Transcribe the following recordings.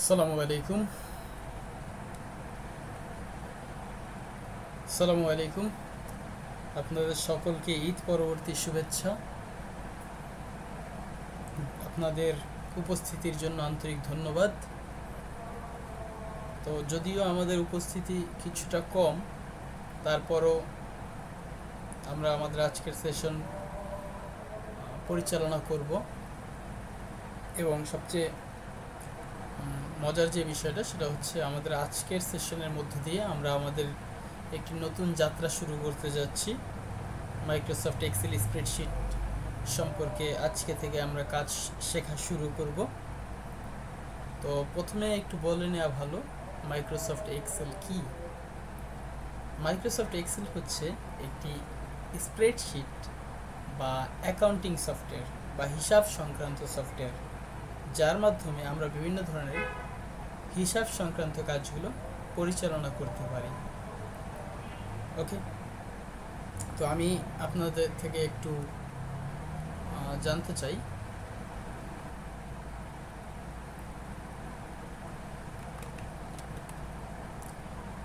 আসসালামু আলাইকুম আসসালামু আলাইকুম আপনাদের সকলকে ঈদ পরবর্তী শুভেচ্ছা। আপনাদের উপস্থিতির জন্য আন্তরিক ধন্যবাদ। তো যদিও আমাদের উপস্থিতি কিছুটা কম, তারপরও আমরা আমাদের আজকের সেশন পরিচালনা করব। এবং সবচেয়ে মজার যে বিষয়টা, সেটা হচ্ছে আমাদের আজকের সেশনের মধ্য দিয়ে আমরা আমাদের একটি নতুন যাত্রা শুরু করতে যাচ্ছি। মাইক্রোসফট এক্সেল স্প্রেডশিট সম্পর্কে আজকে থেকে আমরা কাজ শেখা শুরু করব। তো প্রথমে একটু বলে নেওয়া ভালো মাইক্রোসফট এক্সেল কি? মাইক্রোসফট এক্সেল হচ্ছে একটি স্প্রেডশিট বা অ্যাকাউন্টিং সফটওয়্যার বা হিসাব সংক্রান্ত সফটওয়্যার যার মাধ্যমে আমরা বিভিন্ন ধরনের হিসাব সংক্রান্ত কাজগুলো পরিচালনা করতে পারি। ওকে তো আমি আপনাদের থেকে একটু জানতে চাই।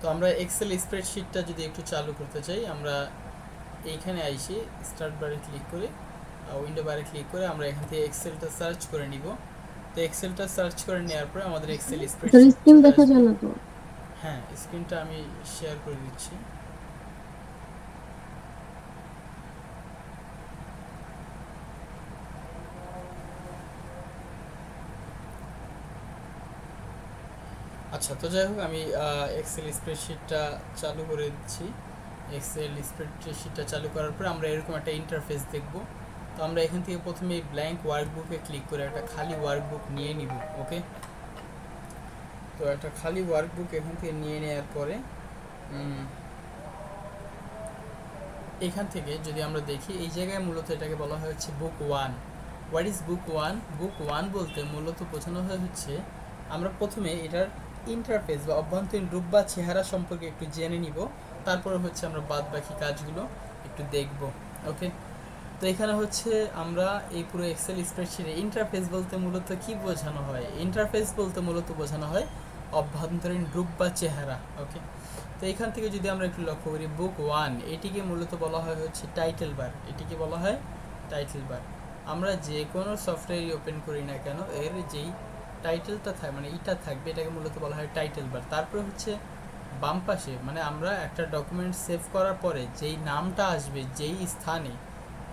তো আমরা এক্সেল স্প্রেডশিটটা যদি একটু চালু করতে চাই, আমরা এইখানে আইসি স্টার্ট বারে ক্লিক করে উইন্ডো বারে ক্লিক করে আমরা এখান থেকে এক্সেলটা সার্চ করে নিব। তো এক্সেলটা সার্চ করে নেওয়ার পরে আমাদের এক্সেল স্প্রেডশিট স্ক্রিন দেখা যায় না তো। হ্যাঁ স্ক্রিনটা আমি শেয়ার করে দিচ্ছি। আচ্ছা তো যাই হোক আমি এক্সেল স্প্রেডশিটটা চালু করে দিচ্ছি। এক্সেল স্প্রেডশিটটা চালু করার পর আমরা এরকম একটা ইন্টারফেস দেখব। তো আমরা এখান থেকে প্রথমে এই ব্ল্যাঙ্ক ওয়ার্কবুকে ক্লিক করে একটা খালি ওয়ার্কবুক নিয়ে নিব ওকে তো একটা খালি ওয়ার্কবুক এখান থেকে নিয়ে নেওয়ার পরে এখান থেকে যদি আমরা দেখি, এই জায়গায় মূলত এটাকে বলা হয় হচ্ছে book one what is book one book one বলতে মূলত বোঝানো হয় হচ্ছে, আমরা প্রথমে এটার ইন্টারফেস বা অভ্যন্তরীণ রূপ বা চেহারা সম্পর্কে একটু জেনে নিব, তারপরে হচ্ছে আমরা বাদ বাকি কাজগুলো একটু দেখব ওকে তো এখানে হচ্ছে আমরা এই পুরো এক্সেল স্প্রেডশিটে ইন্টারফেস বলতে মূলত কি বোঝানো হয়? ইন্টারফেস বলতে মূলত বোঝানো হয় অভ্যন্তরীণ রূপ বা চেহারা ওকে তো এখান থেকে যদি আমরা একটু লক্ষ্য করি বুক ওয়ান এটিকে মূলত বলা হয় হচ্ছে টাইটেল বার এটিকে বলা হয় টাইটেল বার আমরা যে কোনো সফটওয়্যারই ওপেন করি না কেন, এর যেই টাইটেলটা থাকে মানে ইটা থাকবে, এটাকে মূলত বলা হয় টাইটেল বার তারপরে হচ্ছে বাম পাশে মানে আমরা একটা ডকুমেন্ট সেভ করার পরে যেই নামটা আসবে, যেই স্থানে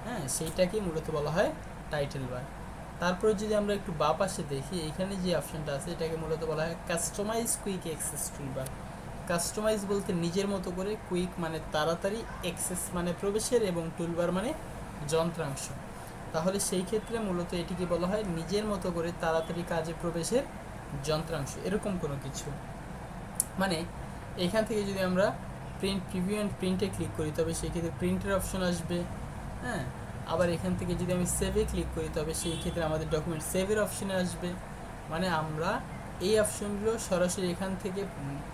হ্যাঁ সেইটাকেই মূলত বলা হয় টাইটেল বার তারপরে যদি আমরা একটু বা পাশে দেখি, এখানে যে অপশনটা আছে, এটাকে মূলত বলা হয় customise quick access toolbar customise বলতে নিজের মতো করে কুইক মানে তাড়াতাড়ি অ্যাক্সেস মানে প্রবেশের এবং টুলবার মানে যন্ত্রাংশ। তাহলে সেই ক্ষেত্রে মূলত এটিকে বলা হয় নিজের মতো করে তাড়াতাড়ি কাজে প্রবেশের যন্ত্রাংশ। এরকম কোনো কিছু। মানে এখান থেকে যদি আমরা প্রিন্ট প্রিভিউ অ্যান্ড প্রিন্টে ক্লিক করি, তবে সেই ক্ষেত্রে প্রিন্টের অপশন আসবে। হ্যাঁ আবার এখান থেকে যদি আমি সেভে ক্লিক করি, তবে সেই ক্ষেত্রে আমাদের ডকুমেন্ট সেভের অপশনে আসবে। মানে আমরা এই অপশনগুলো সরাসরি এখান থেকে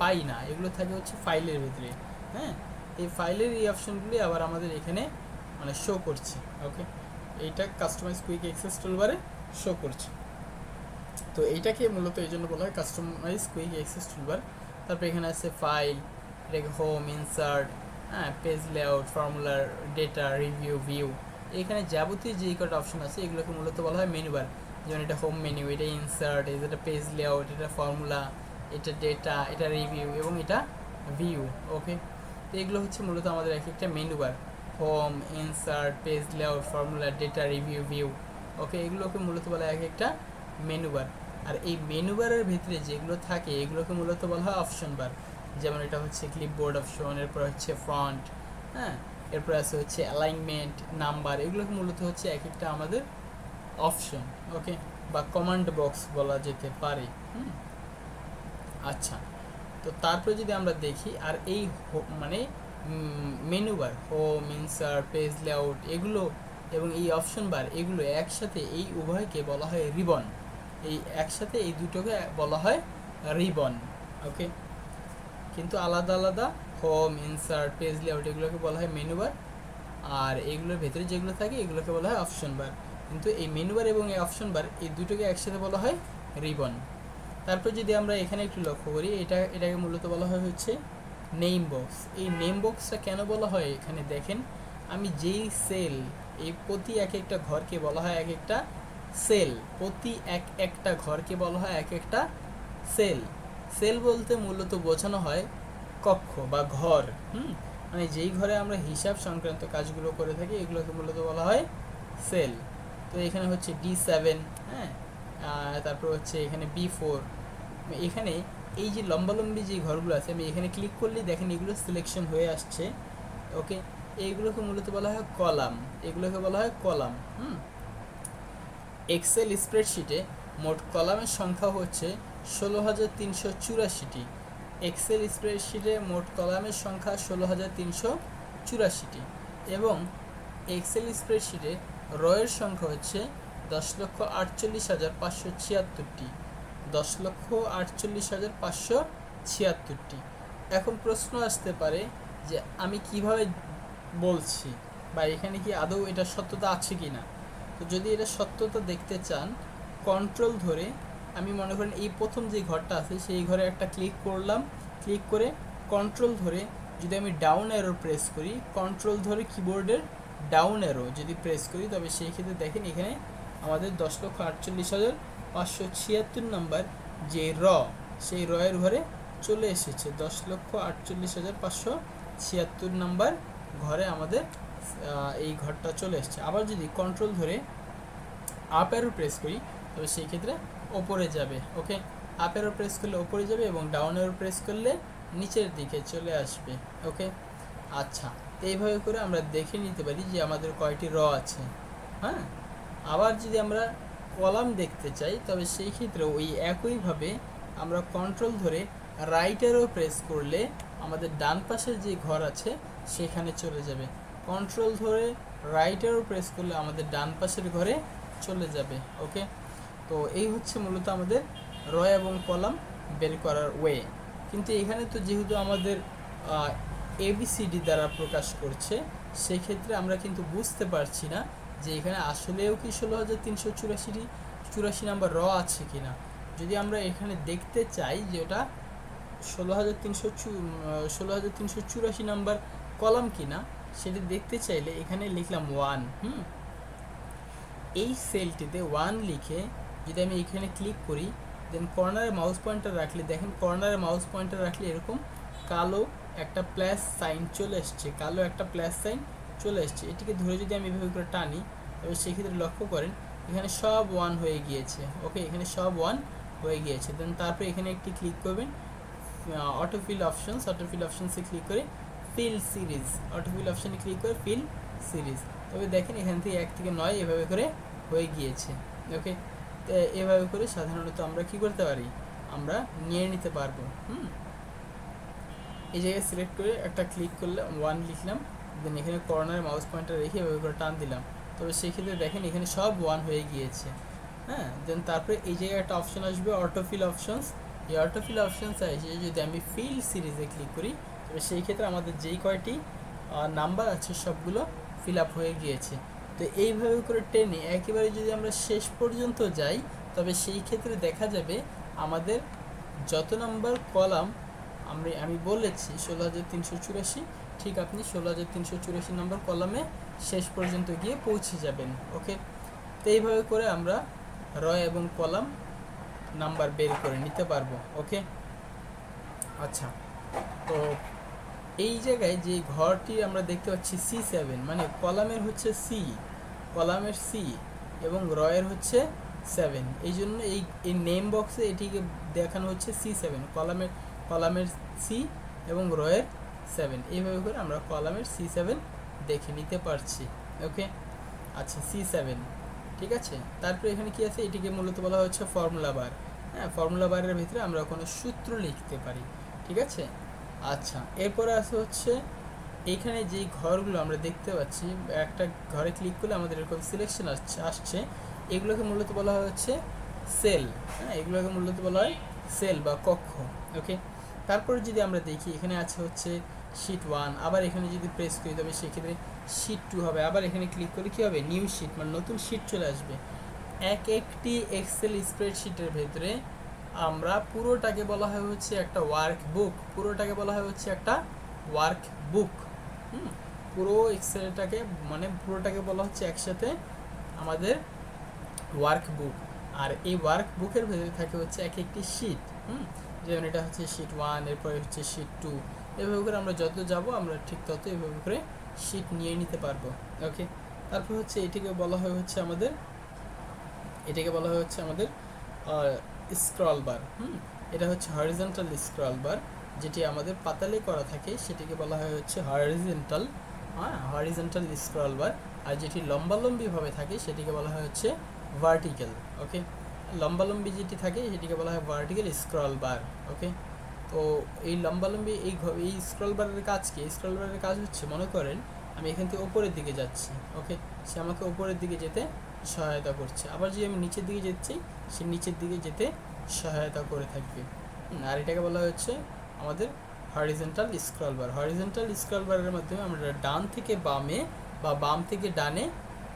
পাই না। এগুলো থাকে হচ্ছে ফাইলের ভিতরে। হ্যাঁ এই ফাইলের এই অপশনগুলি আবার আমাদের এখানে মানে শো করছে। ওকে এইটা কাস্টমাইজ কুইক অ্যাক্সেস টুলবারে শো করছে। তো এইটাকে মূলত এই জন্য বলা হয় কাস্টমাইজ কুইক অ্যাক্সেস টুলবার তারপর এখানে আছে ফাইল হোম ইনসার্ট হ্যাঁ পেজ লেআউট ফর্মুলার ডেটা রিভিউ ভিউ এখানে যাবতীয় যে কটা অপশন আছে, এগুলোকে মূলত বলা হয় মেনু বার যেমন এটা হোম মেনু এটা ইনসার্ট এটা পেজ লেআউট এটা ফর্মুলা এটা ডেটা এটা রিভিউ এবং এটা ভিউ ওকে তো এগুলো হচ্ছে মূলত আমাদের এক একটা menu bar home insert page layout formula data review view okay এগুলোকে মূলত বলা এক একটা মেনু বার আর এই মেনু বারের ভিতরে যেগুলো থাকে, এগুলোকে মূলত বলা হয় অপশন বার যেমন এটা হচ্ছে ক্লিপবোর্ড অপশন এরপর হচ্ছে ফ্রন্ট হ্যাঁ? এরপর আছে হচ্ছে অ্যালাইনমেন্ট নাম্বার এগুলোকে মূলত হচ্ছে এক একটা আমাদের অপশন ওকে বা কমান্ড বক্স বলা যেতে পারে, হুম? আচ্ছা তো তারপরে যদি আমরা দেখি, আর এই মানে menu bar home insert page layout এগুলো এবং এই অপশন বার এগুলো একসাথে এই উভয়কে বলা হয় রিবন এই একসাথে এই দুটোকে বলা হয় রিবন ওকে কিন্তু আলাদা আলাদা হোম ইনসার্ট পেজ লেআউট এগুলোকে বলা হয় মেনু বার আর এগুলোর ভেতরে যেগুলো থাকে, এগুলোকে বলা হয় অপশন বার কিন্তু এই মেনু বার এবং এই অপশন বার এই দুটোকে একসাথে বলা হয় রিবন তারপর যদি আমরা এখানে একটু লক্ষ্য করি, এটা, এটাকে মূলত বলা হয় হচ্ছে নেম বক্স এই নেম বক্সটা কেন বলা হয় এখানে দেখেন, আমি যেই সেল এই প্রতি এক একটা ঘরকে বলা হয় এক একটা সেল প্রতি এক একটা ঘরকে বলা হয় এক একটা সেল সেল বলতে মূলত বোঝানো হয় কক্ষ বা ঘর, হুম? মানে যেই ঘরে আমরা হিসাব সংক্রান্ত কাজগুলো করে থাকি, এগুলোকে মূলত বলা হয় সেল। তো এখানে হচ্ছে ডি সেভেন হ্যাঁ? তারপর হচ্ছে এখানে বি ফোর এখানে এই যে লম্বালম্বি যে ঘরগুলো আছে, আমি এখানে ক্লিক করলেই দেখেন এগুলো সিলেকশন হয়ে আসছে। ওকে এইগুলোকে মূলত বলা হয় কলাম। এগুলোকে বলা হয় কলাম, হুম? এক্সেল স্প্রেডশিটে মোট কলামের সংখ্যা হচ্ছে ষোলো হাজার তিনশো চুরাশিটি। এক্সেল স্প্রেডশিটে মোট কলামের সংখ্যা ষোলো হাজার তিনশো চুরাশিটি এবং এক্সেল স্প্রেডশিটে রয়ের সংখ্যা হচ্ছে দশ লক্ষ আটচল্লিশ হাজার পাঁচশো ছিয়াত্তরটি। দশ লক্ষ আটচল্লিশ হাজার পাঁচশো ছিয়াত্তরটি। এখন প্রশ্ন আসতে পারে যে আমি কীভাবে বলছি বা এখানে কি আদৌ এটা সত্যতা আছে কি না তো যদি এটা সত্যতা দেখতে চান কন্ট্রোল ধরে আমি মনে করেন এই প্রথম যে ঘরটা আছে, সেই ঘরে একটা ক্লিক করলাম। ক্লিক করে কন্ট্রোল ধরে যদি আমি ডাউন অ্যারো প্রেস করি কন্ট্রোল ধরে কিবোর্ডের ডাউন অ্যারো যদি প্রেস করি, তবে সেই ক্ষেত্রে দেখেন এখানে আমাদের দশ লক্ষ আটচল্লিশ হাজার পাঁচশো ছিয়াত্তর নাম্বার যে র, সেই রয়ের ঘরে চলে এসেছে। দশ লক্ষ আটচল্লিশ হাজার পাঁচশো ছিয়াত্তর নাম্বার ঘরে আমাদের এই ঘরটা চলে এসেছে। আবার যদি কন্ট্রোল ধরে আপ অ্যারো প্রেস করি, তবে সেই ক্ষেত্রে ওপরে যাবে ওকে আপ অ্যারো প্রেস করলে ওপরে যাবে এবং ডাউন অ্যারো প্রেস করলে নিচের দিকে চলে আসবে ওকে আচ্ছা এইভাবে করে আমরা দেখে নিতে পারি যে আমাদের কয়টি র আছে হ্যাঁ? আবার যদি আমরা কলাম দেখতে চাই, তবে সেই ক্ষেত্রে ওই একইভাবে আমরা কন্ট্রোল ধরে রাইট অ্যারো প্রেস করলে আমাদের ডান পাশের যে ঘর আছে, সেখানে চলে যাবে। কন্ট্রোল ধরে রাইট অ্যারো প্রেস করলে আমাদের ডান পাশের ঘরে চলে যাবে ওকে তো এই হচ্ছে মূলত আমাদের র এবং কলাম বের করার ওয়ে কিন্তু এখানে তো যেহেতু আমাদের এবিসিডি দ্বারা প্রকাশ করছে সেই ক্ষেত্রে আমরা কিন্তু বুঝতে পারছি না যে এখানে আসলেও কি ষোলো হাজার তিনশো চুরাশিটি চুরাশি নাম্বার র আছে কি না যদি আমরা এখানে দেখতে চাই যে ওটা ষোলো হাজার তিনশো ষোলো হাজার তিনশো চুরাশি নাম্বার কলাম কিনা, সেটা দেখতে চাইলে এখানে লিখলাম ওয়ান হুম? এই সেলটিতে ওয়ান লিখে যদি আমি এখানে ক্লিক করি দেন কর্নারে মাউস পয়েন্টার রাখলে, দেখেন কর্নারে মাউস পয়েন্টার রাখলে এরকম কালো একটা প্লাস সাইন চলে এসছে, কালো একটা প্লাস সাইন চলে এসছে। এটিকে ধরে যদি আমি এভাবে করে টানি তবে সেক্ষেত্রে লক্ষ্য করেন, এখানে সব ওয়ান হয়ে গিয়েছে ওকে এখানে সব ওয়ান হয়ে গিয়েছে। দেন তারপরে এখানে একটি ক্লিক করবেন অটোফিল অপশনস অটোফিল অপশনসে ক্লিক করে ফিল সিরিজ অটোফিল অপশনে ক্লিক করে ফিল সিরিজ তবে দেখেন এখান থেকে এক থেকে নয় এভাবে করে হয়ে গিয়েছে ওকে এভাবে করে সাধারণত আমরা কি করতে পারি? আমরা নিয়ে নিতে পারব, হুম? এই জায়গায় সিলেক্ট করে একটা ক্লিক করলে ওয়ান লিখলাম দেন এখানে কর্নারে মাউস পয়েন্টটা রেখে এভাবে করে টান দিলাম। তবে সেক্ষেত্রে দেখেন এখানে সব ওয়ান হয়ে গিয়েছে হ্যাঁ? দেন তারপরে এই জায়গায় একটা অপশন আসবে অটোফিল অপশনস এই অটোফিল অপশনস এসে যদি আমি ফিল সিরিজে ক্লিক করি, তবে সেই ক্ষেত্রে আমাদের যেই কয়টি নাম্বার আছে সবগুলো ফিল আপ হয়ে গিয়েছে। তো এইভাবে করে টেনে একেবারে যদি আমরা শেষ পর্যন্ত যাই, তবে সেই ক্ষেত্রে দেখা যাবে আমাদের যত নাম্বার কলাম, আমি আমি বলেছি ষোলো হাজার তিনশো চুরাশি, ঠিক আপনি ষোলো হাজার তিনশো চুরাশি নম্বর কলামে শেষ পর্যন্ত গিয়ে পৌঁছে যাবেন, ওকে? তো এইভাবে করে আমরা রয় এবং কলাম নাম্বার বের করে নিতে পারব, ওকে? আচ্ছা তো এই জায়গায় যে ঘরটি আমরা দেখতে পাচ্ছি সি সেভেন মানে কলামের হচ্ছে সি কলামের সি এবং রয়ের হচ্ছে সেভেন এই জন্য এই এই নেম বক্সে এটিকে দেখানো হচ্ছে সি সেভেন কলামের কলামের সি এবং রয়ের সেভেন এইভাবে করে আমরা কলামের সি সেভেন দেখে নিতে পারছি। ওকে আচ্ছা সি সেভেন ঠিক আছে? তারপরে এখানে কি আছে? এটিকে মূলত বলা হচ্ছে ফর্মুলা বার হ্যাঁ ফর্মুলা বারের ভিতরে আমরা কোনো সূত্র লিখতে পারি। ঠিক আছে? আচ্ছা এরপরে আছে হচ্ছে এইখানে যেই ঘরগুলো আমরা দেখতে পাচ্ছি, একটা ঘরে ক্লিক করলে আমাদের এরকম সিলেকশন আসছে আসছে। এগুলোকে মূলত বলা হচ্ছে সেল হ্যাঁ? এগুলোকে মূলত বলা হয় সেল বা কক্ষ ওকে তারপরে যদি আমরা দেখি, এখানে আছে হচ্ছে শিট ওয়ান আবার এখানে যদি প্রেস করি, তবে সেক্ষেত্রে শিট টু হবে। আবার এখানে ক্লিক করলে কী হবে? নিউ শিট মানে নতুন শিট চলে আসবে। এক একটি এক্সেল স্প্রেডশিটের ভেতরে আমরা পুরোটাকে বলা হয় হচ্ছে একটা ওয়ার্ক বুক পুরোটাকে বলা হয় হচ্ছে একটা ওয়ার্ক বুক হুম, পুরো এক্সেলটাকে মানে পুরোটাকে বলা হচ্ছে একসাথে আমাদের ওয়ার্ক বুক আর এই ওয়ার্ক বুকের ভেতরে থাকে হচ্ছে এক একটি শিট হুম, যেমন এটা হচ্ছে শিট ওয়ান এরপরে হচ্ছে শিট টু এভাবে করে আমরা যত যাব, আমরা ঠিক তত এভাবে করে শিট নিয়ে নিতে পারব ওকে তারপর হচ্ছে এটিকে বলা হয় হচ্ছে আমাদের, এটাকে বলা হয় হচ্ছে আমাদের স্ক্রল বার হুম, এটা হচ্ছে হরিজেন্টাল স্ক্রল বার যেটি আমাদের পাতালে করা থাকে, সেটিকে বলা হয় হচ্ছে হরিজেন্টাল হ্যাঁ হরিজেন্টাল স্ক্রল বার আর যেটি লম্বালম্বিভাবে থাকে, সেটিকে বলা হয় হচ্ছে ভার্টিক্যাল ওকে লম্বালম্বি যেটি থাকে, সেটিকে বলা হয় ভার্টিক্যাল স্ক্রল বার ওকে তো এই লম্বালম্বি, এই এই স্ক্রল বারের কাজ কি? স্ক্রল বারের কাজ হচ্ছে, মনে করেন আমি এখান থেকে ওপরের দিকে যাচ্ছি ওকে সে আমাকে ওপরের দিকে যেতে সহায়তা করছে। আবার যদি আমি নিচের দিকে যেতে চাই, সে নিচের দিকে যেতে সহায়তা করে থাকবে। আর এটাকে বলা হচ্ছে আমাদের horizontal scroll bar horizontal scroll বারের মাধ্যমে আমরা ডান থেকে বামে বা বাম থেকে ডানে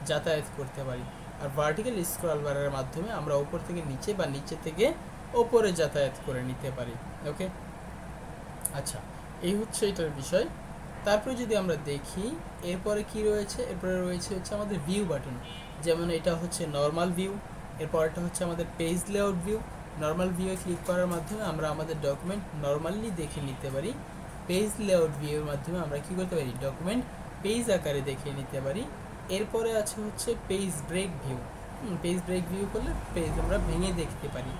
যাতায়াত করতে পারি। আর ভার্টিক্যাল স্ক্রল বারের মাধ্যমে আমরা উপর থেকে নিচে বা নিচে থেকে ওপরে যাতায়াত করে নিতে পারি। ওকে আচ্ছা এই হচ্ছে এটার বিষয়। তারপরে যদি আমরা দেখি, এরপরে কি রয়েছে? এরপরে রয়েছে হচ্ছে আমাদের ভিউ বাটন যেমন এটা হচ্ছে নর্মাল ভিউ এরপরটা হচ্ছে আমাদের পেজ লেআউট ভিউ নর্মাল ভিউয়ে ক্লিক করার মাধ্যমে আমরা আমাদের ডকুমেন্ট নর্মালি দেখে নিতে পারি। পেজ লেআউট ভিউয়ের মাধ্যমে আমরা কি করতে পারি? ডকুমেন্ট পেজ আকারে দেখে নিতে পারি। এরপরে আছে হচ্ছে page break view page break view করলে পেজ আমরা ভেঙে দেখতে পারি।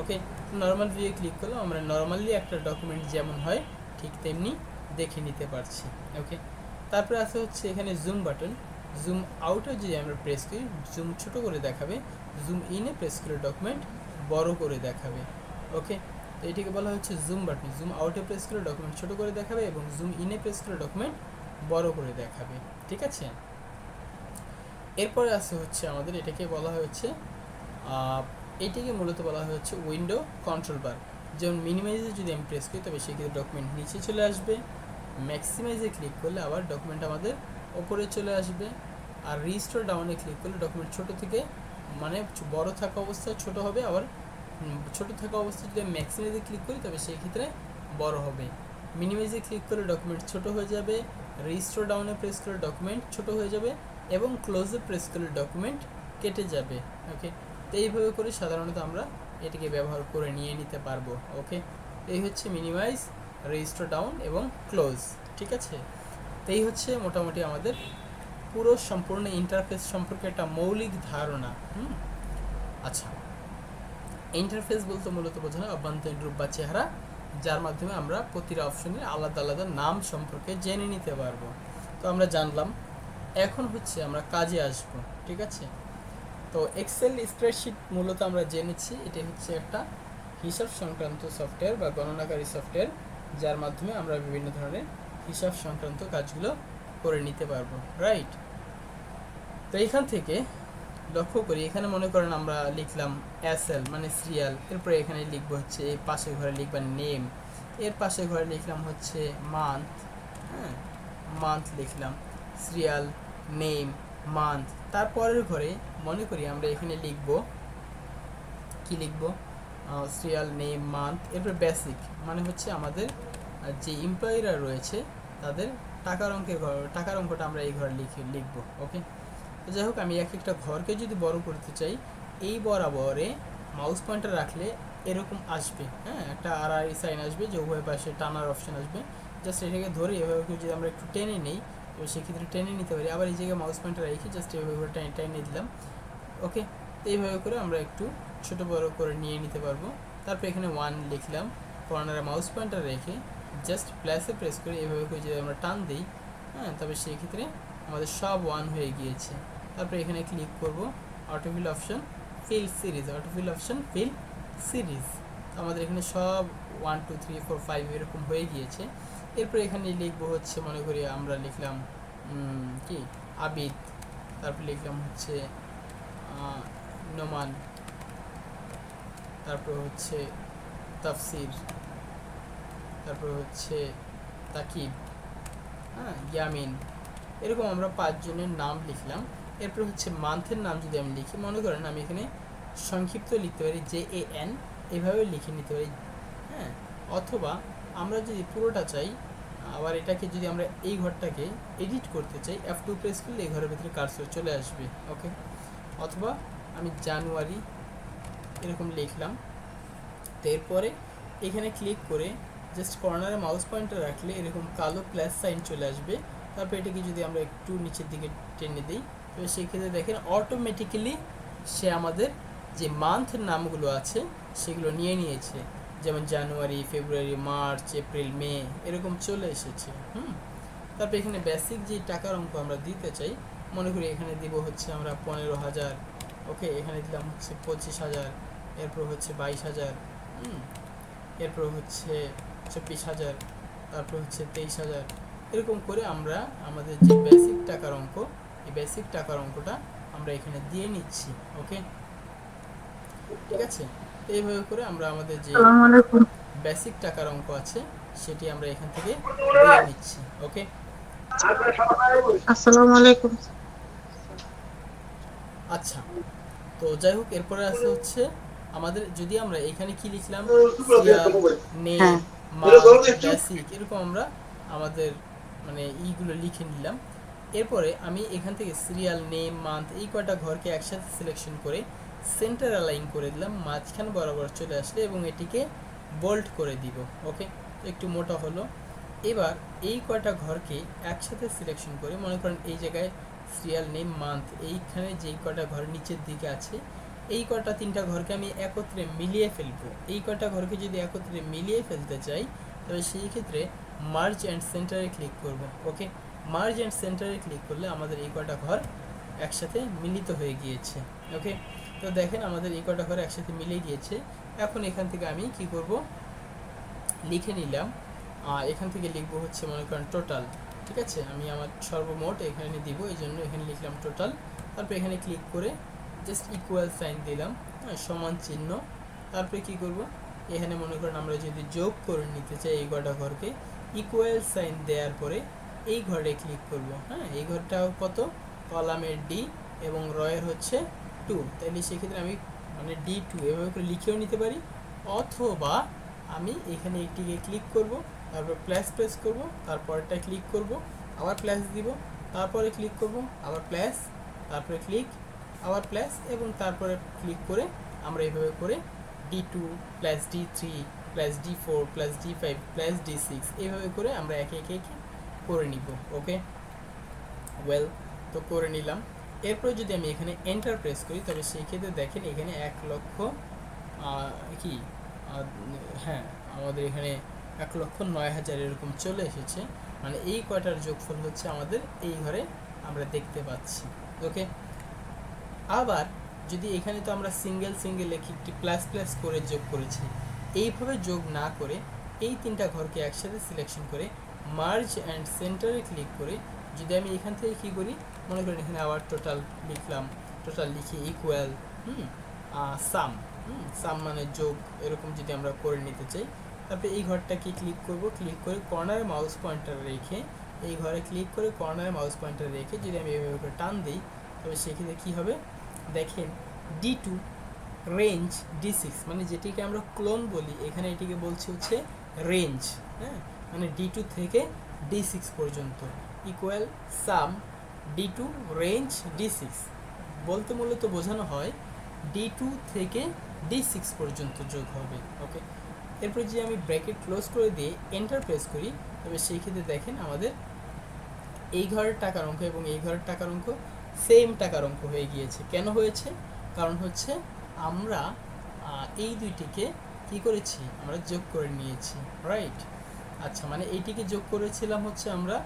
ওকে নর্মাল ভিউয়ে ক্লিক করলে আমরা নর্মালি একটা ডকুমেন্ট যেমন হয়, ঠিক তেমনি দেখে নিতে পারছি। ওকে তারপরে আছে হচ্ছে এখানে জুম বাটন জুম আউটে যদি আমরা প্রেস করি জুম ছোট করে দেখাবে। জুম ইনে প্রেস করে ডকুমেন্ট বড় করে দেখাবে ওকে তো বলা হচ্ছে জুম বাটন জুম আউটে প্রেস করে ডকুমেন্ট ছোট করে দেখাবে এবং জুম ইনে প্রেস করে ডকুমেন্ট বড় করে দেখাবে ঠিক আছে? এরপরে আছে হচ্ছে আমাদের এটাকে বলা আহ, এটাকে মূলত বলা হচ্ছে উইন্ডো কন্ট্রোল বার যেমন মিনিমাইজে যদি আমি প্রেস করি তবে সেক্ষেত্রে ডকুমেন্ট নিচে চলে আসবে। ম্যাক্সিমাইজে ক্লিক করলে আবার ডকুমেন্ট আমাদের ওপরে চলে আসবে। আর রিস্টোর ডাউনে ক্লিক করলে ডকুমেন্ট ছোট থেকে মানে বড় থাকা অবস্থায় ছোট হবে, আবার ছোট থাকা অবস্থায় যদি ম্যাক্সিমাইজে ক্লিক করি, তবে সেই ক্ষেত্রে বড় হবে। মিনিমাইজে ক্লিক করে ডকুমেন্ট ছোট হয়ে যাবে রিস্টোর ডাউনে প্রেস করে ডকুমেন্ট ছোট হয়ে যাবে, এবং ক্লোজে প্রেস করে ডকুমেন্ট কেটে যাবে ওকে তো এইভাবে করে সাধারণত আমরা এটিকে ব্যবহার করে নিয়ে নিতে পারব ওকে এই হচ্ছে মিনিমাইজ রেজিস্টার ডাউন এবং ক্লোজ ঠিক আছে? তো এই হচ্ছে মোটামুটি আমাদের পুরো সম্পূর্ণ ইন্টারফেস সম্পর্কে একটা মৌলিক ধারণা, হুম? আচ্ছা ইন্টারফেস বলতে মূলত বোঝানো অভ্যন্তরীণ রূপ বা চেহারা, যার মাধ্যমে আমরা প্রতিটা অপশনের আলাদা আলাদা নাম সম্পর্কে জেনে নিতে পারব। তো আমরা জানলাম, এখন হচ্ছে আমরা কাজে আসব, ঠিক আছে? তো এক্সেল স্প্রেডশিট মূলত আমরা জেনেছি এটা হচ্ছে একটা হিসাব সংক্রান্ত সফটওয়্যার বা গণনাকারী সফটওয়্যার যার মাধ্যমে আমরা বিভিন্ন ধরনের হিসাব সংক্রান্ত কাজগুলো করে নিতে পারব রাইট তো এখান থেকে লক্ষ্য করি, এখানে মনে করেন আমরা লিখলাম এসএল মানে সিরিয়াল এরপরে এখানে লিখব হচ্ছে এই পাশের ঘরে লিখবেন নেম এর পাশের ঘরে লিখলাম হচ্ছে মান্থ হ্যাঁ? মান্থ লিখলাম সিরিয়াল নেম মান্থ তারপরের ঘরে মনে করি আমরা এখানে লিখব, কি লিখব? সিরিয়াল নেম মান্থ এরপর বেসিক মানে হচ্ছে আমাদের যে এমপ্লয়িরা রয়েছে, তাদের টাকার অঙ্কের ঘর, টাকার অঙ্কটা আমরা এই ঘরে লিখে, লিখব ওকে তো যাই হোক, আমি এক একটা ঘরকে যদি বড় করতে চাই, এই বরাবরে মাউস পয়েন্টার রাখলে এরকম আসবে হ্যাঁ? একটা আর আর সাইন আসবে, যে উভয় পাশে টানার অপশন আসবে। জাস্ট এটাকে ধরে এভাবে যদি আমরা একটু টেনে নিই, তো সেক্ষেত্রে টেনে নিতে পারি। আবার এই জায়গায় মাউস পয়েন্টার রেখে জাস্ট এভাবে করে টেনে টেনে দিলাম ওকে তো এইভাবে করে আমরা একটু ছোট বড় করে নিয়ে নিতে পারব। তারপর এখানে ওয়ান লিখলাম। কর্নারে মাউস পয়েন্টার রেখে জাস্ট প্লাসে প্রেস করে এভাবে করে যদি আমরা টান দিই হ্যাঁ? তবে সেই ক্ষেত্রে আমাদের সব ওয়ান হয়ে গিয়েছে। তারপরে এখানে ক্লিক করব autofill option fill series autofill option fill series আমাদের এখানে সব one two three four five এরকম হয়ে গিয়েছে। এরপর এখানে লিখব হচ্ছে, মনে করি আমরা লিখলাম কি? আবিদ। তারপর লিখলাম হচ্ছে নোমান। তারপর হচ্ছে তাফসির। তারপর হচ্ছে তাকিব হ্যাঁ ইয়ামিন। এরকম আমরা পাঁচজনের নাম লিখলাম। এরপর হচ্ছে মান্থের নাম যদি আমি লিখি, মনে করেন আমি এখানে সংক্ষিপ্ত লিখতে পারি জে এ এন এভাবে লিখে নিতে পারি। হ্যাঁ অথবা আমরা যদি পুরোটা চাই, আবার এটাকে যদি আমরা এই ঘরটাকে এডিট করতে চাই এফ টু প্রেস করলে এই ঘরের ভিতরে কার্সর চলে আসবে ওকে অথবা আমি জানুয়ারি এরকম লিখলাম। তো এরপরে এখানে ক্লিক করে জাস্ট কর্নারে মাউস পয়েন্টার রাখলে এরকম কালো প্লাস সাইন চলে আসবে। তারপর এটাকে যদি আমরা একটু নিচের দিকে টেনে দিই তবে সেক্ষেত্রে দেখেন অটোমেটিক্যালি সে আমাদের যে মান্থ নামগুলো আছে, সেগুলো নিয়ে নিয়েছে। যেমন জানুয়ারি ফেব্রুয়ারি মার্চ এপ্রিল মে এরকম চলে এসেছে। হুম? তারপর এখানে বেসিক যে টাকার অঙ্ক আমরা দিতে চাই, মনে করি এখানে দিব হচ্ছে আমরা পনেরো হাজার ওকে এখানে দিলাম হচ্ছে পঁচিশ হাজার, এরপর হচ্ছে বাইশ হাজার, হুম? এরপর হচ্ছে চব্বিশ হাজার তারপর হচ্ছে তেইশ হাজার এরকম করে আমরা আমাদের যে বেসিক টাকার অঙ্ক এই বেসিক টাকার অঙ্কটা আমরা এখানে দিয়ে নিচ্ছি ওকে ঠিক আছে? এইভাবে করে আমরা আমাদের যে বেসিক টাকার অঙ্ক আছে সেটি আমরা এখান থেকে দিয়ে নিচ্ছি ওকে আসসালামু আলাইকুম। আচ্ছা তো যাই হোক এরপরে আছে হচ্ছে আমাদের যদি আমরা এখানে কি লিখলাম? নেম হ্যাঁ। এরকম আমরা আমাদের মানে ইগুলো লিখে নিলাম। এরপরে আমি এখান থেকে সিরিয়াল নেম মান্থ এই কয়টা ঘরকে একসাথে সিলেকশন করে সেন্টার অ্যালাইন করে দিলাম। মাঝখান বরাবর চলে আসলে এবং এটিকে বোল্ট করে দিব ওকে একটু মোটা হলো। এবার এই কয়টা ঘরকে একসাথে সিলেকশন করে মনে করেন এই জায়গায় সিরিয়াল নেম মান্থ এইখানে যেই কয়টা ঘর নিচের দিকে আছে এই কটা তিনটা ঘরকে আমি একত্রে মিলিয়ে ফেলব। এই কটা ঘরকে যদি একত্রে মিলিয়ে ফেলতে চাই, তবে সেই ক্ষেত্রে মার্জ অ্যান্ড সেন্টারে ক্লিক করব ওকে মার্জ অ্যান্ড সেন্টারে ক্লিক করলে আমাদের এই কটা ঘর একসাথে মিলিত হয়ে গিয়েছে ওকে তো দেখেন আমাদের এই কটা ঘর একসাথে মিলে গিয়েছে। এখন এখান থেকে আমি কি করব? লিখে নিলাম। এখান থেকে লিখব হচ্ছে মনে করেন টোটাল ঠিক আছে? আমি আমার সর্বমোট এখানে দিব, এই জন্য এখানে লিখলাম টোটাল তারপর এখানে ক্লিক করে জাস্ট ইকুয়াল সাইন দিলাম হ্যাঁ, সমান চিহ্ন। তারপরে কি করব? এখানে মনে করেন আমরা যদি যোগ করে নিতে চাই এই কটা ঘরকে ইকুয়াল সাইন দেওয়ার পরে এই ঘরে ক্লিক করব হ্যাঁ এই ঘরটাও কত? কলামের ডি এবং রয়ের হচ্ছে টু তাইলে সেক্ষেত্রে আমি মানে ডি টু এভাবে করে লিখেও নিতে পারি অথবা আমি এখানে একটিকে ক্লিক করব তারপর প্লাস প্রেস করব তারপরটা ক্লিক করব আবার প্লাস দিব তারপরে ক্লিক করব আবার প্লাস তারপরে ক্লিক আবার প্লাস এবং তারপরে ক্লিক করে আমরা এইভাবে করে D two plus D three plus D four plus D five plus D six এইভাবে করে আমরা একে একে একে করে নিব ওকে ওয়েল তো করে নিলাম। এরপরে যদি আমি এখানে এন্টার প্রেস করি তবে সেই ক্ষেত্রে দেখেন এখানে এক লক্ষ কি? হ্যাঁ আমাদের এখানে এক লক্ষ নয় হাজার এরকম চলে এসেছে। মানে এই কয়টার যোগফল হচ্ছে আমাদের এই ঘরে আমরা দেখতে পাচ্ছি ওকে আবার যদি এখানে তো আমরা সিঙ্গেল সিঙ্গেল লেখি একটি প্লাস প্লাস করে যোগ করেছি, এইভাবে যোগ না করে এই তিনটা ঘরকে একসাথে সিলেকশন করে মার্জ অ্যান্ড সেন্টারে ক্লিক করে যদি আমি এখান থেকে কী করি, মনে করেন এখানে আবার টোটাল লিখলাম টোটাল লিখি ইকুয়াল হুম সাম হুম সাম মানে যোগ এরকম যদি আমরা করে নিতে চাই, তারপরে এই ঘরটাকে ক্লিক করব? ক্লিক করে কর্নারে মাউস পয়েন্টার রেখে, এই ঘরে ক্লিক করে কর্নারে মাউস পয়েন্টার রেখে যদি আমি এভাবে টান দিই তবে সেক্ষেত্রে কী হবে? দেখেন D two range D six মানে যেটিকে আমরা ক্লোন বলি, এখানে এটিকে বলছি হচ্ছে রেঞ্জ হ্যাঁ? মানে ডি টু থেকে ডি সিক্স পর্যন্ত equal sum D two range D six বলতে মূলত বোঝানো হয় ডি টু থেকে ডি সিক্স পর্যন্ত যোগ হবে ওকে এরপর যে আমি ব্র্যাকেট ক্লোজ করে দিয়ে এন্টার প্রেস করি, তবে সেই ক্ষেত্রে দেখেন আমাদের এই ঘরের টাকার অঙ্ক এবং এই ঘরের টাকার অঙ্ক সেম টাকার অঙ্ক হয়ে গিয়েছে। কেন হয়েছে? কারণ হচ্ছে আমরা এই দুইটিকে কি করেছি? আমরা যোগ করে নিয়েছি রাইট আচ্ছা মানে এইটিকে যোগ করেছিলাম হচ্ছে আমরা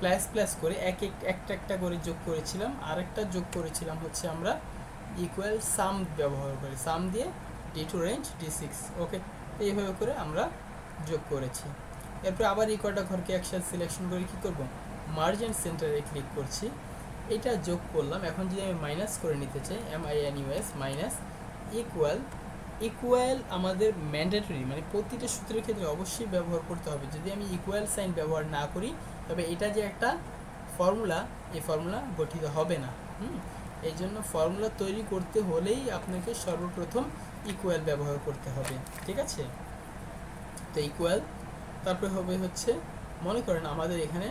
প্লাস প্লাস করে এক এক, একটা একটা করে যোগ করেছিলাম। আরেকটা যোগ করেছিলাম হচ্ছে আমরা ইকুয়াল সাম ব্যবহার করে সাম দিয়ে D two range D six okay এইভাবে করে আমরা যোগ করেছি। এরপর আবার এই কয়টা ঘরকে একসাথে সিলেকশন করে কি করব? মার্জেন্ট সেন্টারে ক্লিক করছি। এটা যোগ করলাম। এখন যদি আমি মাইনাস করে নিতে চাই M I N U S minus equal equal আমাদের ম্যান্ডেটরি মানে প্রতিটা সূত্রের ক্ষেত্রে অবশ্যই ব্যবহার করতে হবে। যদি আমি ইকুয়াল সাইন ব্যবহার না করি, তবে এটা যে একটা ফর্মুলা এই ফর্মুলা গঠিত হবে না। হুম? এই জন্য ফর্মুলা তৈরি করতে হলেই আপনাকে সর্বপ্রথম ইকুয়াল ব্যবহার করতে হবে। ঠিক আছে? তো ইকুয়াল তারপরে হবে হচ্ছে, মনে করেন আমাদের এখানে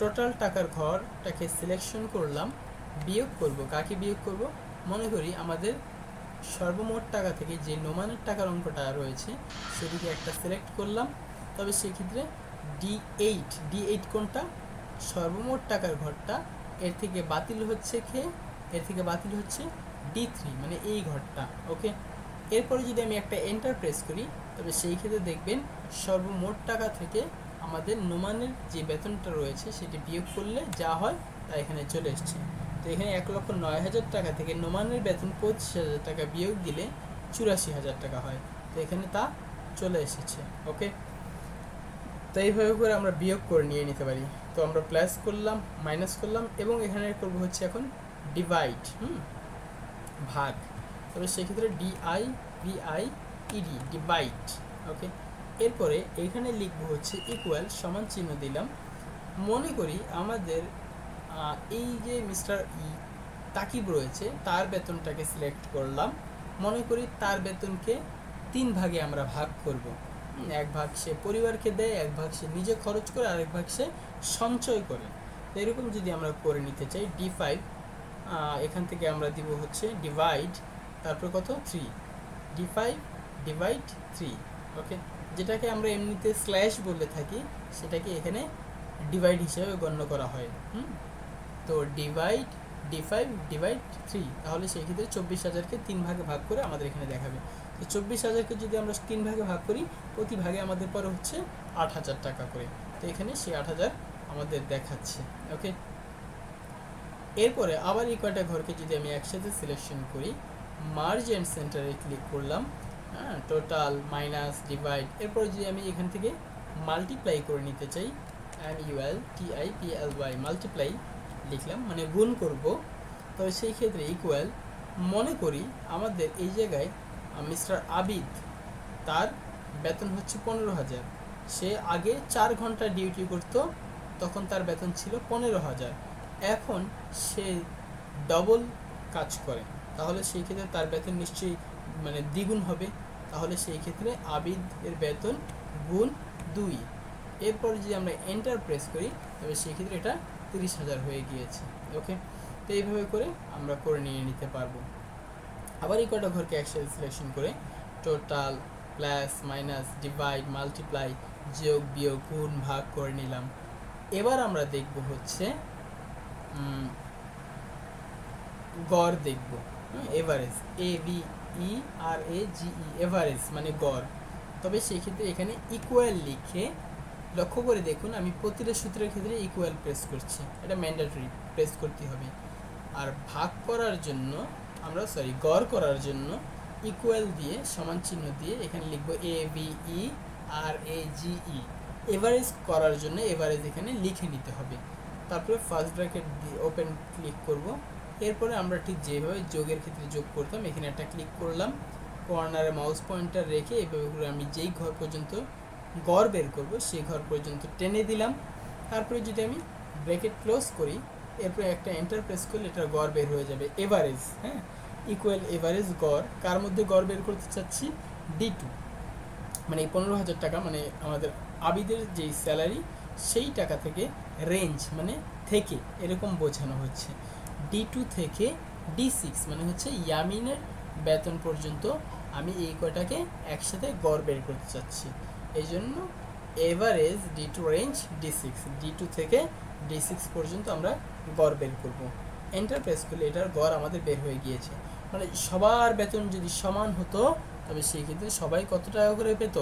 টোটাল টাকার ঘরটাকে সিলেকশন করলাম, বিয়োগ করব, কাকে বিয়োগ করব? মনে করি আমাদের সর্বমোট টাকা থেকে যে নোমানের টাকার অঙ্কটা রয়েছে সেটিকে একটা সিলেক্ট করলাম। তবে সেক্ষেত্রে ডি এইট ডি এইট কোনটা? সর্বমোট টাকার ঘরটা, এর থেকে বাতিল হচ্ছে খেয়ে এর থেকে বাতিল হচ্ছে ডি থ্রি মানে এই ঘরটা ওকে এরপরে যদি আমি একটা এন্টার প্রেস করি, তবে সেই ক্ষেত্রে দেখবেন সর্বমোট টাকা থেকে আমাদের নোমানের যে বেতনটা রয়েছে সেটি বিয়োগ করলে যা হয় তা এখানে চলে এসছে। তো এখানে এক লক্ষ নয় হাজার টাকা থেকে নোমানের বেতন পঁচিশ হাজার টাকা বিয়োগ দিলে চুরাশি হাজার টাকা হয়। তো এখানে তা চলে এসেছে, ওকে? তো এইভাবে করে আমরা বিয়োগ করে নিয়ে নিতে পারি। তো আমরা প্লাস করলাম, মাইনাস করলাম এবং এখানে করব হচ্ছে এখন ডিভাইড হুম? ভাগ। তবে সেক্ষেত্রে ডিআই বিআই ইডি ডিভাইড ওকে? এরপরে এখানে লিখব হচ্ছে ইকুয়াল সমান চিহ্ন দিলাম। মনে করি আমাদের এই যে মিস্টার ই তাকিব রয়েছে, তার বেতনটাকে সিলেক্ট করলাম। মনে করি তার বেতনকে তিন ভাগে আমরা ভাগ করব। এক ভাগ সে পরিবারকে দেয়, এক ভাগ সে নিজে খরচ করে আরেক ভাগ সে সঞ্চয় করে। এরকম যদি আমরা করে নিতে চাই ডি ফাইভ এখান থেকে আমরা দিব হচ্ছে ডিভাইড তারপর কত? Three D five divide three okay যেটাকে আমরা এমনিতে স্ল্যাশ বলে থাকি, সেটাকে এখানে ডিভাইড হিসেবে গণ্য করা হয়। হুম? তো divide D five divide three তাহলে সেই ক্ষেত্রে চব্বিশ হাজারকে তিন ভাগে ভাগ করে আমাদের এখানে দেখাবে। তো চব্বিশ হাজারকে যদি আমরা তিন ভাগে ভাগ করি, প্রতি ভাগে আমাদের পরে হচ্ছে আট হাজার টাকা করে। তো এখানে সেই আট হাজার আমাদের দেখাচ্ছে ওকে এরপরে আবার এই কয়টা ঘরকে যদি আমি একসাথে সিলেকশন করি মার্জ অ্যান্ড সেন্টারে ক্লিক করলাম হ্যাঁ টোটাল মাইনাস ডিভাইড এরপরে যদি আমি এখান থেকে মাল্টিপ্লাই করে নিতে চাই M U L P L Y multiply লিখলাম মানে গুণ করব তবে সেই ক্ষেত্রে ইকুয়াল মনে করি আমাদের এই জায়গায় মিস্টার আবিদ, তার বেতন হচ্ছে পনেরো হাজার। সে আগে চার ঘণ্টা ডিউটি করতো, তখন তার বেতন ছিল পনেরো হাজার। এখন সে ডবল কাজ করে। তাহলে সেই ক্ষেত্রে তার বেতন নিশ্চয়ই মানে দ্বিগুণ হবে, তাহলে সেই ক্ষেত্রে আবিদ এর বেতন গুণ দুই। এরপর যদি আমরা এন্টার প্রেস করি তবে সেই ক্ষেত্রে এটা তিরিশ হাজার হয়ে গিয়েছে ওকে তো এইভাবে করে আমরা করে নিয়ে নিতে পারব। আবার এই কটা ঘরকে একসাথে সিলেকশন করে total plus minus divide multiply যোগ, বিয়োগ, গুণ, ভাগ করে নিলাম। এবার আমরা দেখব হচ্ছে গড় দেখব average A B E R A G E average মানে গড়। তবে সেক্ষেত্রে এখানে ইকুয়াল লিখে লক্ষ্য করে দেখুন, আমি প্রতিটা সূত্রের ক্ষেত্রে ইকুয়াল প্রেস করছি। এটা ম্যান্ডেটরি প্রেস করতে হবে। আর ভাগ করার জন্য আমরা সরি গড় করার জন্য ইকুয়াল দিয়ে, সমান চিহ্ন দিয়ে এখানে লিখব এ B E R A G E average করার জন্য এভারেজ এখানে লিখে নিতে হবে। তারপরে ফার্স্ট ব্র্যাকেট দিয়ে ওপেন ক্লিক করব। এরপরে আমরা ঠিক যেভাবে যোগের ক্ষেত্রে যোগ করতাম, এখানে একটা ক্লিক করলাম কর্নারে মাউস পয়েন্টার রেখে এভাবে করে আমি যেই ঘর পর্যন্ত গড় বের করব, সেই ঘর পর্যন্ত টেনে দিলাম। তারপরে যদি আমি ব্র্যাকেট ক্লোজ করি, এরপরে একটা এন্টার প্রেস করলে এটা গড় বের হয়ে যাবে এভারেজ হ্যাঁ? ইকুয়াল এভারেজ গড়। কার মধ্যে গড় বের করতে চাচ্ছি? ডি টু মানে এই পনেরো হাজার টাকা মানে আমাদের আবিদের যেই স্যালারি সেই টাকা থেকে রেঞ্জ মানে থেকে, এরকম বোঝানো হচ্ছে। ডি টু থেকে ডি সিক্স মানে হচ্ছে ইয়ামিনের বেতন পর্যন্ত আমি এই কয়টাকে একসাথে গড় বের করতে চাচ্ছি। এই জন্য average D two range D six D two থেকে ডি সিক্স পর্যন্ত আমরা গড় বের করব। এন্টার প্রেস করলে এটার গড় আমাদের বের হয়ে গিয়েছে। মানে সবার বেতন যদি সমান হতো, তবে সেই ক্ষেত্রে সবাই কত টাকা করে পেত?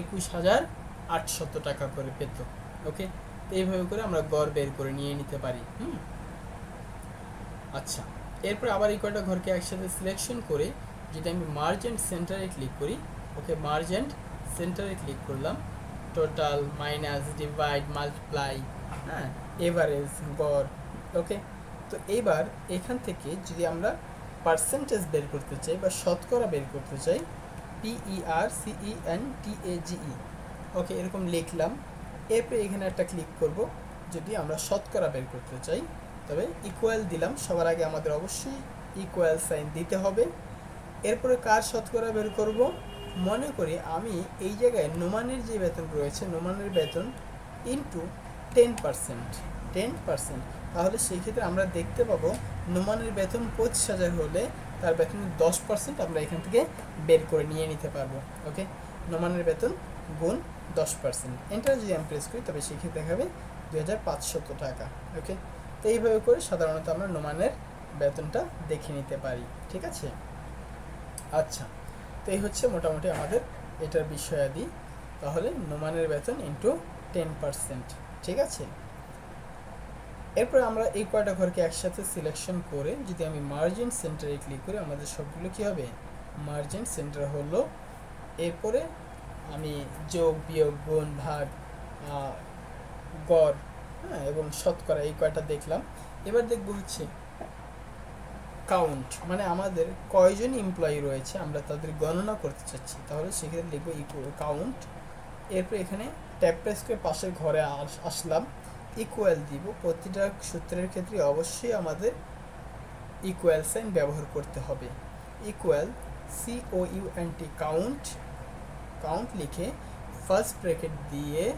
একুশ হাজার আটশত টাকা করে পেত। ওকে? তো এইভাবে করে আমরা গড় বের করে নিয়ে নিতে পারি। হুম? আচ্ছা এরপর আবার এই কয়টা ঘরকে একসাথে সিলেকশন করে যদি আমি মার্জেন্ট সেন্টারে ক্লিক করি ওকে মার্জেন্ট সেন্টারে ক্লিক করলাম টোটাল মাইনাস ডিভাইড মাল্টিপ্লাই হ্যাঁ এভারেজ গড় ওকে তো এবার এখান থেকে যদি আমরা পার্সেন্টেজ বের করতে চাই বা শতকরা বের করতে চাই পিইআর সিই এন টি এ জিই ওকে এরকম লিখলাম, এরপরে এখানে একটা ক্লিক করব, যদি আমরা শতকরা বের করতে চাই তবে ইকুয়াল দিলাম, সবার আগে আমাদের অবশ্যই ইকুয়াল সাইন দিতে হবে। এরপরে কার শতকরা বের করব? মনে করি আমি এই জায়গায় নোমানের যে বেতন রয়েছে, নোমানের বেতন into ten percent ten percent তাহলে সেই ক্ষেত্রে আমরা দেখতে পাবো নোমানের বেতন পঁচিশ হাজার হলে তার বেতনের দশ পার্সেন্ট আমরা এখান থেকে বের করে নিয়ে নিতে পারব ওকে নোমানের বেতন গুণ দশ পার্সেন্ট এন্টার যদি আমি প্রেস করি, তবে সেক্ষেত্রে দেখাবে দু হাজার পাঁচশত টাকা ওকে তো এইভাবে করে সাধারণত আমরা নোমানের বেতনটা দেখে নিতে পারি, ঠিক আছে? আচ্ছা তো এই হচ্ছে মোটামুটি আমাদের এটার বিষয়াদি। তাহলে নোমানের বেতন ইন্টু টেন পার্সেন্ট ঠিক আছে? এরপর আমরা এই কয়টা ঘরকে একসাথে সিলেকশন করে যদি আমি মার্জিন সেন্টারে ক্লিক করি, আমাদের সবগুলো কী হবে? মার্জিন সেন্টার হলো, এরপরে আমি যোগ, বিয়োগ, গুণ, ভাগ গড় হ্যাঁ এবং শতকরা এই কয়টা দেখলাম। এবার দেখব হচ্ছে কাউন্ট মানে আমাদের কয়জন এমপ্লয়ি রয়েছে, আমরা তাদের গণনা করতে চাচ্ছি। তাহলে সেক্ষেত্রে লিখব কাউন্ট এরপর এখানে ট্যাপ প্রেস করে পাশের ঘরে আস- আসলাম। ইকুয়াল দিব, প্রতিটা সূত্রের ক্ষেত্রে অবশ্যই আমাদের ইকুয়াল সাইন ব্যবহার করতে হবে। Equal C O U N T count count লিখে ফার্স্ট ব্র্যাকেট দিয়ে,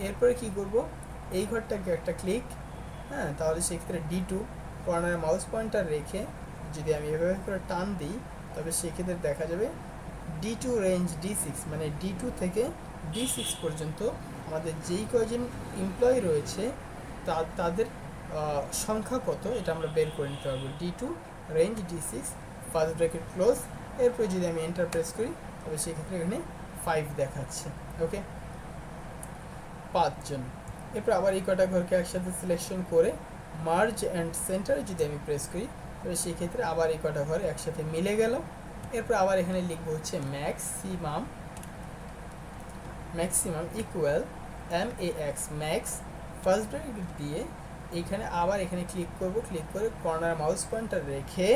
এরপরে কি করব? এই ঘরটাকে একটা ক্লিক হ্যাঁ তাহলে সেক্ষেত্রে ডি টু কর্নারে মাউস পয়েন্টার রেখে যদি আমি এভাবে করে টান দিই তবে সেক্ষেত্রে দেখা যাবে D two range D six মানে ডি টু থেকে ডি সিক্স পর্যন্ত আমাদের যেই কয়জন এমপ্লয়ি রয়েছে, তা, তাদের সংখ্যা কত, এটা আমরা বের করে নিতে পারব। D two range D six first bracket close এরপরে যদি আমি এন্টার প্রেস করি তবে সেক্ষেত্রে এখানে ফাইভ দেখাচ্ছে ওকে পাঁচজন। এরপর আবার এই কটা ঘরকে একসাথে সিলেকশন করে মার্জ অ্যান্ড সেন্টারে যদি আমি প্রেস করি তবে সেই ক্ষেত্রে আবার এই কটা ঘর একসাথে মিলে গেল। এরপর আবার এখানে লিখব হচ্ছে maximum maximum equal M A X max first bracket দিয়ে এইখানে আবার এখানে ক্লিক করব ক্লিক করে কর্নার মাউস পয়েন্টার রেখে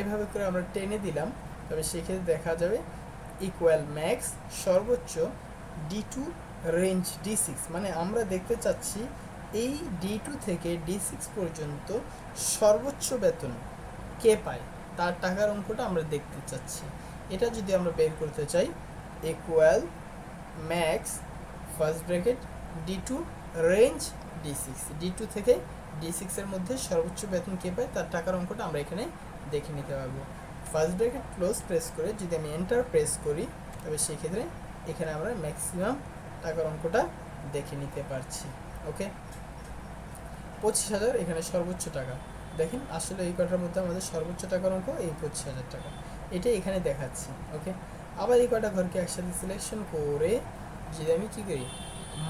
এভাবে করে আমরা টেনে দিলাম। তবে সেক্ষেত্রে দেখা যাবে ইকুয়াল ম্যাক্স সর্বোচ্চ D two range D six মানে আমরা দেখতে চাচ্ছি এই ডি টু থেকে ডি সিক্স পর্যন্ত সর্বোচ্চ বেতন কে পায়? তার টাকার অঙ্কটা আমরা দেখতে চাচ্ছি। এটা যদি আমরা বের করতে চাই equal max first bracket D two range D six D two থেকে ডি সিক্সের মধ্যে সর্বোচ্চ বেতন কে পায়? তার টাকার অঙ্কটা আমরা এখানে দেখে নিতে পারব। ফার্স্ট ব্র্যাকেট ক্লোজ প্রেস করে যদি আমি এন্টার প্রেস করি, তবে সেক্ষেত্রে এখানে আমরা ম্যাক্সিমাম টাকার অঙ্কটা দেখে নিতে পারছি, ওকে? পঁচিশ হাজার, এখানে সর্বোচ্চ টাকা। দেখেন, আসলে এই কটার মধ্যে আমাদের সর্বোচ্চ টাকার অঙ্ক এই পঁচিশ হাজার টাকা। এটা এখানে দেখাচ্ছি, ওকে? আবার এই কটা ঘরকে একসাথে সিলেকশন করে যদি আমি কী করি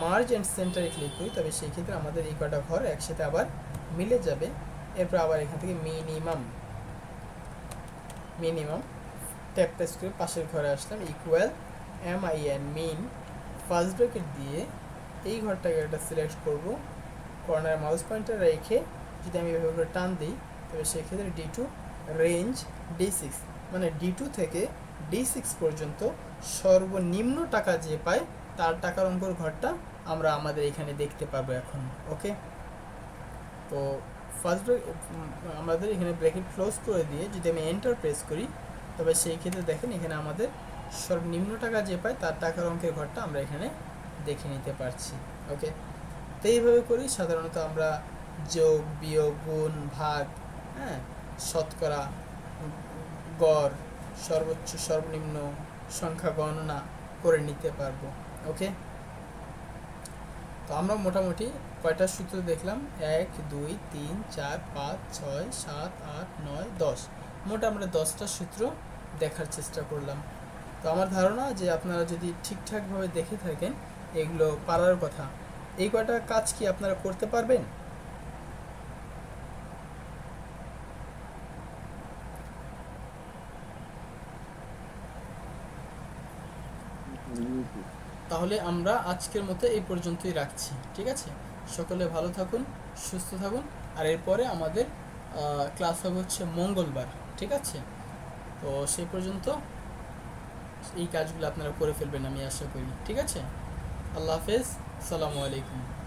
মার্জ অ্যান্ড সেন্টারে ক্লিক করি, তবে সেই ক্ষেত্রে আমাদের এই কটা ঘর একসাথে আবার মিলে যাবে। এরপর আবার এখান থেকে মিনিমাম মিনিমাম ট্যাপ প্রেস করে পাশের ঘরে আসলাম equal M I N min first bracket দিয়ে এই ঘরটাকে একটা সিলেক্ট করব। কর্নার মাউস পয়েন্টার রেখে যদি আমি এভাবে করে টান দিই তবে সেক্ষেত্রে D two range D six মানে ডি টু থেকে ডি সিক্স পর্যন্ত সর্বনিম্ন টাকা যে পায়, তার টাকার অঙ্কর ঘরটা আমরা আমাদের এখানে দেখতে পাবো এখন ওকে তো ফার্স্ট আমাদের এখানে ব্র্যাকেট ক্লোজ করে দিয়ে যদি আমি এন্টার প্রেস করি, তবে সেই ক্ষেত্রে দেখেন এখানে আমাদের সর্বনিম্ন টাকা যে পায় তার টাকার অঙ্কের ঘরটা আমরা এখানে দেখে নিতে পারছি ওকে তো এইভাবে করি সাধারণত আমরা যোগ, বিয়োগ, গুণ, ভাগ হ্যাঁ শতকরা, গড়, সর্বোচ্চ, সর্বনিম্ন সংখ্যা গণনা করে নিতে পারব ওকে তো আমরা মোটামুটি কয়টা সূত্র দেখলাম? এক, দুই, তিন, চার, পাঁচ, ছয়, সাত, আট, নয়, দশ। মোট আমরা দশটা সূত্র দেখার চেষ্টা করলাম। তো আমার ধারণা যে আপনারা যদি ঠিকঠাকভাবে দেখে থাকেন এগুলো পারার কথা, এই কয়টা কাজ কি আপনারা করতে পারবেন? তাহলে আমরা আজকের মতো এই পর্যন্তই রাখছি, ঠিক আছে? সকলে ভালো থাকুন, সুস্থ থাকুন, আর এরপরে আমাদের ক্লাস হবে হচ্ছে মঙ্গলবার, ঠিক আছে? তো সেই পর্যন্ত এই কাজগুলো আপনারা করে ফেলবেন আমি আশা করি। ঠিক আছে? আল্লাহ হাফেজ। সালামু আলাইকুম।